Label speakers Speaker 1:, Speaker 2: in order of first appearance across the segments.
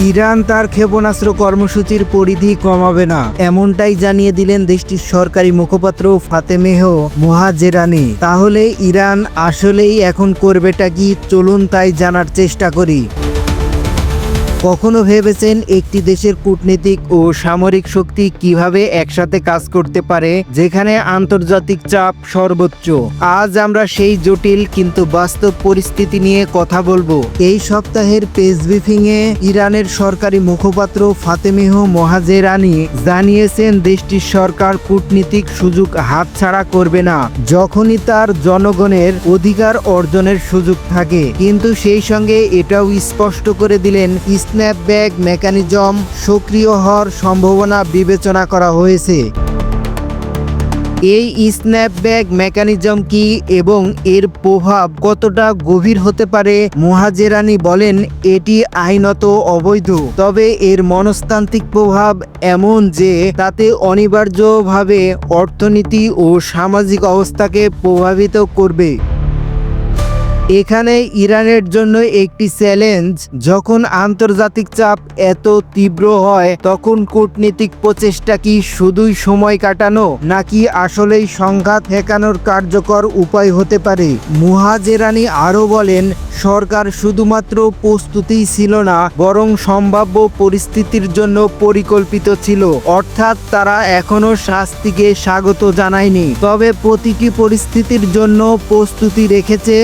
Speaker 1: Iran তার ক্ষেপণাস্ত্র কর্মসূচির পরিধি কমাবে না। এমনটাই জানিয়ে দিলেন দেশটির সরকারি মুখপাত্র ফাতেমেহ মোহাজেরানি তাহলে ইরান আসলেই এখন করবেটা কি? চলুন তাই জানার চেষ্টা করি। কখনো ভেবেছেন একটি দেশের কূটনীতিক ও সামরিক শক্তি কীভাবে একসাথে কাজ করতে পারে, যেখানে আন্তর্জাতিক চাপ সর্বোচ্চ? আজ আমরা সেই জটিল কিন্তু বাস্তব পরিস্থিতি নিয়ে কথা বলব। এই সপ্তাহের পেজ ব্রিফিং এ ইরানের সরকারি মুখপাত্র ফাতেমেহ মোহাজেরানি জানিয়েছেন, দেশটির সরকার কূটনীতিক সুযোগ হাতছাড়া করবে না। যখনই তার জনগণের অধিকার অর্জনের সুযোগ থাকে। কিন্তু সেই সঙ্গে এটাও স্পষ্ট করে দিলেন স্ন্যাপব্যাক মেকানিজম, সক্রিয় হওয়ার সম্ভাবনা বিবেচনা করা হয়েছে। এই স্ন্যাপব্যাক মেকানিজম কি এবং এর প্রভাব কতটা গভীর হতে পারে? মোহাজেরানি বলেন, এটি আইনত অবৈধ। তবে এর মনস্তান্ত্রিক প্রভাব এমন যে, তাতে অনিবার্যভাবে অর্থনীতি ও সামাজিক অবস্থাকে প্রভাবিত করবে। এখানে ইরানের জন্য একটি চ্যালেঞ্জ। যখন আন্তর্জাতিক চাপ এত তীব্র হয়, তখন কূটনীতিক প্রচেষ্টা কি শুধুই সময় কাটানো, নাকি আসলেই সংঘাত ঠেকানোর কার্যকর উপায় হতে পারে? মুহাজেরানি আরও বলেন, সরকার শুধুমাত্র প্রস্তুতিই ছিল না, বরং সম্ভাব্য পরিস্থিতির জন্য পরিকল্পিত ছিল। অর্থাৎ তারা এখনও শাস্তিকে স্বাগত জানায়নি। তবে প্রতিটি পরিস্থিতির জন্য প্রস্তুতি রেখেছে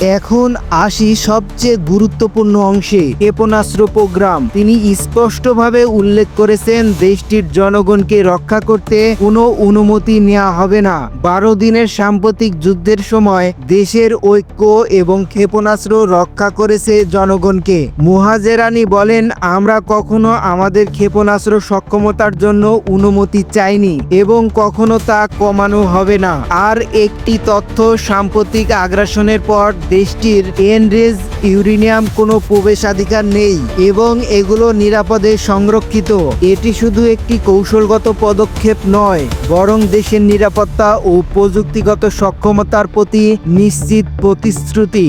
Speaker 1: এখন আসি সবচেয়ে গুরুত্বপূর্ণ অংশে ক্ষেপণাস্ত্র প্রোগ্রাম। তিনি স্পষ্টভাবে উল্লেখ করেছেন, দেশটির জনগণকে রক্ষা করতে কোনো অনুমতি নেওয়া হবে না। বারো দিনের সাম্প্রতিক যুদ্ধের সময় দেশের ঐক্য এবং ক্ষেপণাস্ত্র রক্ষা করেছে জনগণকে। মুহাজেরানি বলেন, আমরা কখনো আমাদের ক্ষেপণাস্ত্র সক্ষমতার জন্য অনুমতি চাইনি এবং কখনো তা কমানো হবে না। আর একটি তথ্য সাম্প্রতিক আগ্রাসনের পর দেশটির এনরেজ ইউরেনিয়াম কোনো প্রবেশাধিকার নেই এবং এগুলো নিরাপদে সংরক্ষিত। এটি শুধু একটি কৌশলগত পদক্ষেপ নয়, বরং দেশের নিরাপত্তা ও প্রযুক্তিগত সক্ষমতার প্রতি নিশ্চিত প্রতিশ্রুতি।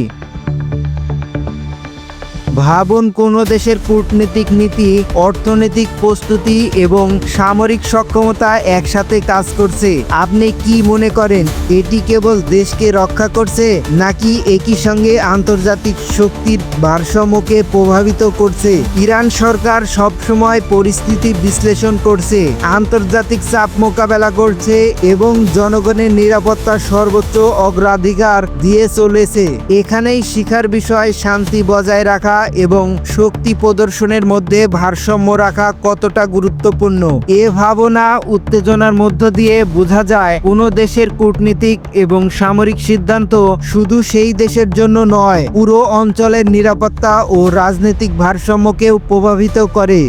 Speaker 1: ভাবুন কোনো দেশের কূটনৈতিক নীতি, অর্থনৈতিক প্রস্তুতি এবং সামরিক সক্ষমতা একসাথে কাজ করছে। আপনি কি মনে করেন, এটি কেবল দেশকে রক্ষা করছে, নাকি একই সঙ্গে আন্তর্জাতিক শক্তির ভারসাম্যকে প্রভাবিত করছে? ইরান সরকার সবসময় পরিস্থিতি বিশ্লেষণ করছে, আন্তর্জাতিক চাপ মোকাবেলা করছে এবং জনগণের নিরাপত্তা সর্বোচ্চ অগ্রাধিকার দিয়ে চলেছে। এখানেই শিখার বিষয় শান্তি বজায় রাখা এবং শক্তি প্রদর্শনের মধ্যে ভারসাম্য রাখা কতটা গুরুত্বপূর্ণ? এ ভাবনা উত্তেজনার মধ্য দিয়ে বোঝা যায়, কোনো দেশের কূটনীতিক এবং সামরিক সিদ্ধান্ত শুধু সেই দেশের জন্য নয়, পুরো অঞ্চলের নিরাপত্তা ও রাজনৈতিক ভারসাম্যকেও প্রভাবিত করে।